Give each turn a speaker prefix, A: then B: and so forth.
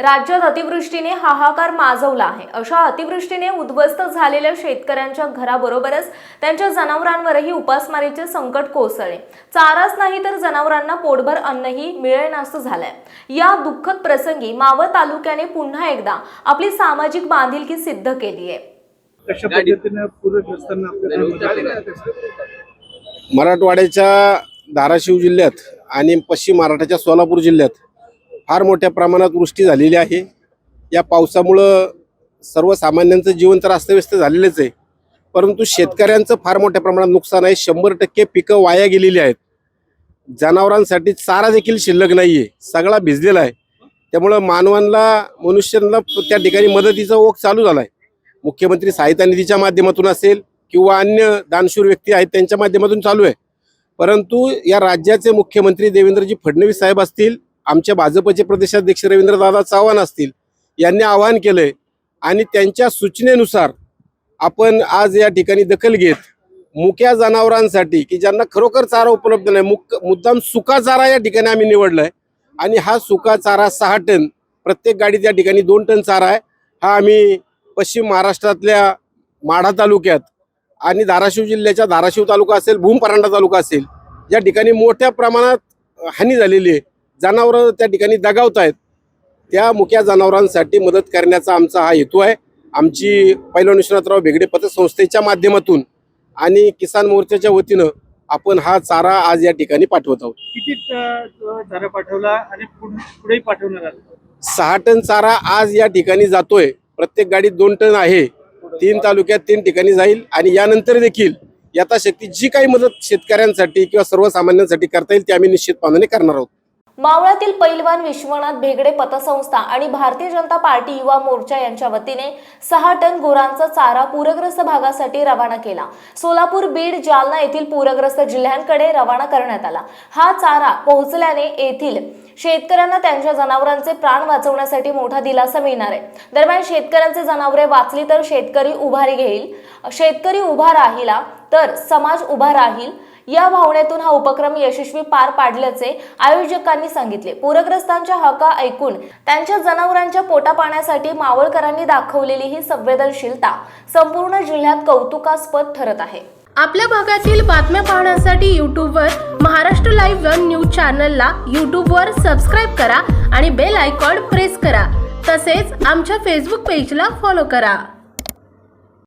A: राज्यात अतिवृष्टीने हाहाकार माजवला आहे. अशा अतिवृष्टीने उद्ध्वस्त झालेल्या शेतकऱ्यांच्या घराबरोबरच त्यांच्या जनावरांवरही उपासमारीचे संकट कोसळले. चाराच नाही तर जनावरांना पोटभर अन्नही मिळेनासं झालंय. या दुःखद प्रसंगी मावळ तालुक्याने पुन्हा एकदा आपली सामाजिक बांधिलकी सिद्ध केली आहे.
B: कशा पद्धतीनं पूरग्रस्तांना आपल्याला
C: मराठवाड्याच्या धाराशिव जिल्ह्यात आणि पश्चिम महाराष्ट्राच्या सोलापूर जिल्ह्यात फार मोठ्या प्रमाणात वृष्टी झालेली आहे. या पावसामुळं सर्वसामान्यांचं जीवन तर अस्तव्यस्त झालेलंच आहे. परंतु शेतकऱ्यांचं फार मोठ्या प्रमाणात नुकसान आहे. शंभर टक्के पिकं वाया गेलेली आहेत. जनावरांसाठी चारा देखील शिल्लक नाही आहे सगळा भिजलेला आहे. त्यामुळं मानवांना मनुष्यांना त्या ठिकाणी मदतीचा ओघ चालू झाला आहे मुख्यमंत्री सहायता निधीच्या माध्यमातून असेल किंवा अन्य दानशूर व्यक्ती आहेत त्यांच्या माध्यमातून चालू आहे. परंतु या राज्याचे मुख्यमंत्री देवेंद्रजी फडणवीस साहेब असतील आमच्या भाजपचे प्रदेशाध्यक्ष रवींद्रदादा चव्हाण असतील यांनी आवाहन केलंय. आणि त्यांच्या सूचनेनुसार आपण आज या ठिकाणी दखल घेत मुक्या जनावरांसाठी की ज्यांना खरोखर चारा उपलब्ध नाही मुक मुद्दाम सुका चारा या ठिकाणी आम्ही निवडलाय. आणि हा सुका चारा सहा टन प्रत्येक गाडीत या ठिकाणी दोन टन चारा आहे. हा आम्ही पश्चिम महाराष्ट्रातल्या माढा तालुक्यात आणि धाराशिव जिल्ह्याच्या धाराशिव तालुका असेल भूम परांडा तालुका असेल या ठिकाणी मोठ्या प्रमाणात हानी झालेली आहे. जनावरं त्या ठिकाणी दगावत आहेत त्या मुक्या जनावरांसाठी मदत करण्याचा आमचा हा हेतू आहे. आमची पैलवान विश्वनाथराव भेगडे पतसंस्थेच्या माध्यमातून आणि किसान मोर्चाच्या वतीनं आपण हा चारा आज या ठिकाणी पाठवत आहोत.
B: किती चारा पाठवला आणि पुढ- पाठवणार
C: सहा टन चारा आज या ठिकाणी जातोय. प्रत्येक गाडीत दोन टन आहे. तीन तालुक्यात तीन ठिकाणी जाईल आणि यानंतर देखील यथाशक्ती जी काही मदत शेतकऱ्यांसाठी किंवा सर्वसामान्यांसाठी करता येईल ती आम्ही निश्चितपणाने करणार आहोत.
A: मावळातील पैलवान विश्वनाथ भेगडे पतसंस्था आणि भारतीय जनता पार्टी युवा मोर्चा यांच्या वतीने सहा टन गुरांचा चारा पूरग्रस्त भागासाठी रवाना केला. सोलापूर बीड जालना येथील पूरग्रस्त जिल्ह्यांकडे रवाना करण्यात आला. हा चारा पोहोचल्याने येथील शेतकऱ्यांना त्यांच्या जनावरांचे प्राण वाचवण्यासाठी मोठा दिलासा मिळणार आहे. दरम्यान शेतकऱ्यांचे जनावरे वाचली तर शेतकरी उभारी घेईल. शेतकरी उभा राहिला तर समाज उभा राहील. या भावनेतून हा उपक्रम यशस्वी पार पाडल्याचे आयोजकांनी सांगितले. पूरग्रस्तांच्या हका ऐकून त्यांच्या जनावरांच्या पोटापाण्यासाठी मावळकरांनी दाखवलेली ही संवेदनशीलता संपूर्ण जिल्ह्यात कौतुकास्पद ठरत आहे.
D: आपल्या भागातील बातम्या पाहण्यासाठी यूट्यूबवर महाराष्ट्र लाईव्ह वन न्यूज चॅनलला यूट्यूबवर सबस्क्राईब करा आणि बेल आयकॉन प्रेस करा. तसेच आमच्या फेसबुक पेजला फॉलो करा.